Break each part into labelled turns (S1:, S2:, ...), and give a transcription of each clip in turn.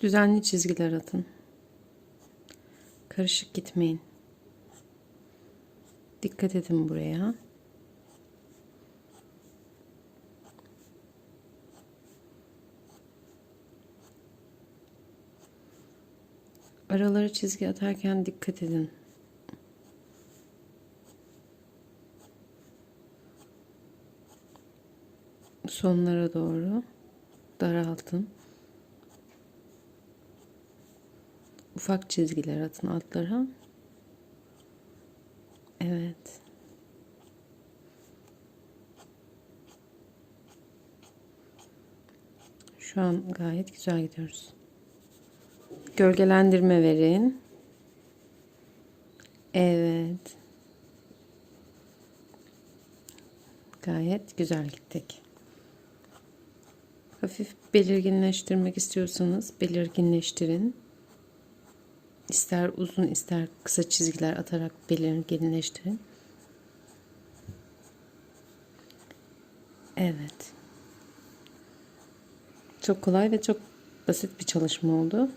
S1: Düzenli çizgiler atın. Karışık gitmeyin. Dikkat edin buraya. Aralara çizgi atarken dikkat edin. Sonlara doğru daraltın. Ufak çizgiler atın altlara. Evet. Şu an gayet güzel gidiyoruz. Gölgelendirme verin. Evet. Gayet güzel gittik. Hafif belirginleştirmek istiyorsanız belirginleştirin. İster uzun ister kısa çizgiler atarak belirginleştirin. Evet. Çok kolay ve çok basit bir çalışma oldu.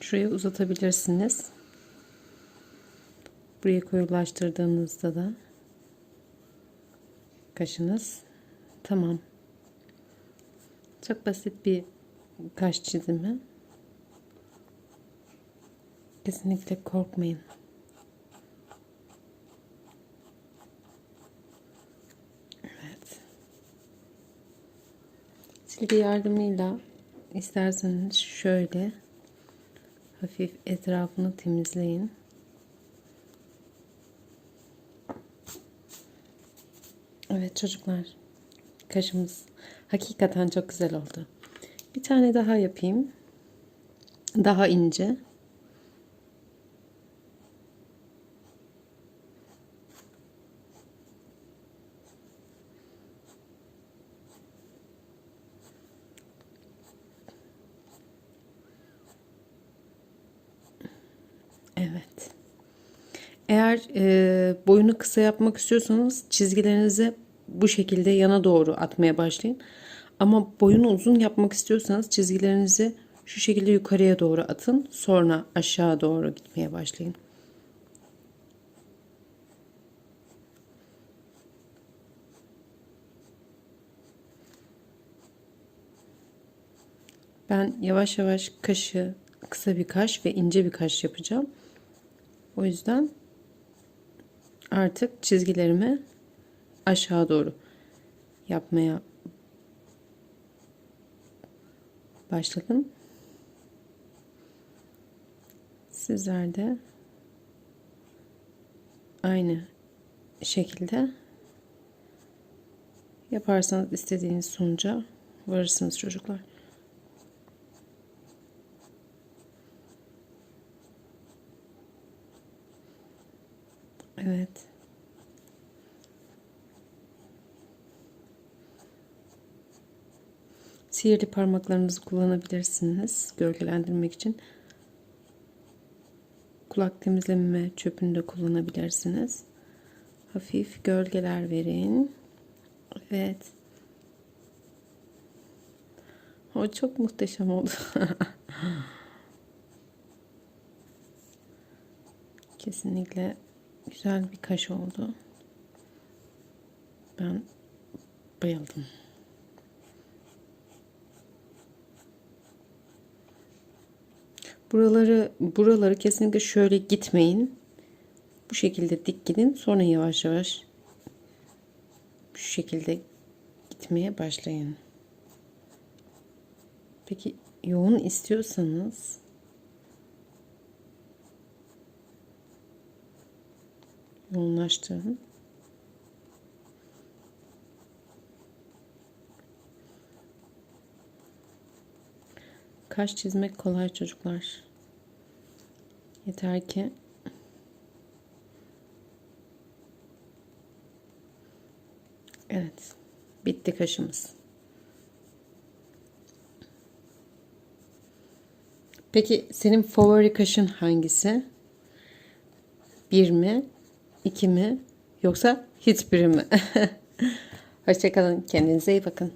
S1: Şurayı uzatabilirsiniz. Buraya koyulaştırdığınızda da kaşınız tamam. Çok basit bir kaş çizimi. Kesinlikle korkmayın. Evet. Silgi yardımıyla isterseniz şöyle hafif etrafını temizleyin. Evet çocuklar. Kaşımız hakikaten çok güzel oldu. Bir tane daha yapayım. Daha ince. Evet. Eğer e, boyunu kısa yapmak istiyorsanız çizgilerinizi bu şekilde yana doğru atmaya başlayın. Ama boyunu uzun yapmak istiyorsanız çizgilerinizi şu şekilde yukarıya doğru atın. Sonra aşağı doğru gitmeye başlayın. Ben yavaş yavaş kaşı kısa bir kaş ve ince bir kaş yapacağım. O yüzden artık çizgilerimi aşağı doğru yapmaya başladım. Sizler de aynı şekilde yaparsanız istediğiniz sonuca varırsınız çocuklar. Evet. Sihirli parmaklarınızı kullanabilirsiniz gölgelendirmek için. Kulak temizleme çöpünü de kullanabilirsiniz. Hafif gölgeler verin. Evet. O çok muhteşem oldu. Kesinlikle güzel bir kaş oldu. Ben bayıldım. Buraları buraları kesinlikle şöyle gitmeyin. Bu şekilde dik gidin. Sonra yavaş yavaş şu şekilde gitmeye başlayın. Peki yoğun istiyorsanız yoğunlaştırın. Kaş çizmek kolay çocuklar. Yeter ki Evet. Bitti kaşımız. Peki senin favori kaşın hangisi? Bir mi? iki mi? Yoksa hiçbiri mi? Hoşçakalın. Kendinize iyi bakın.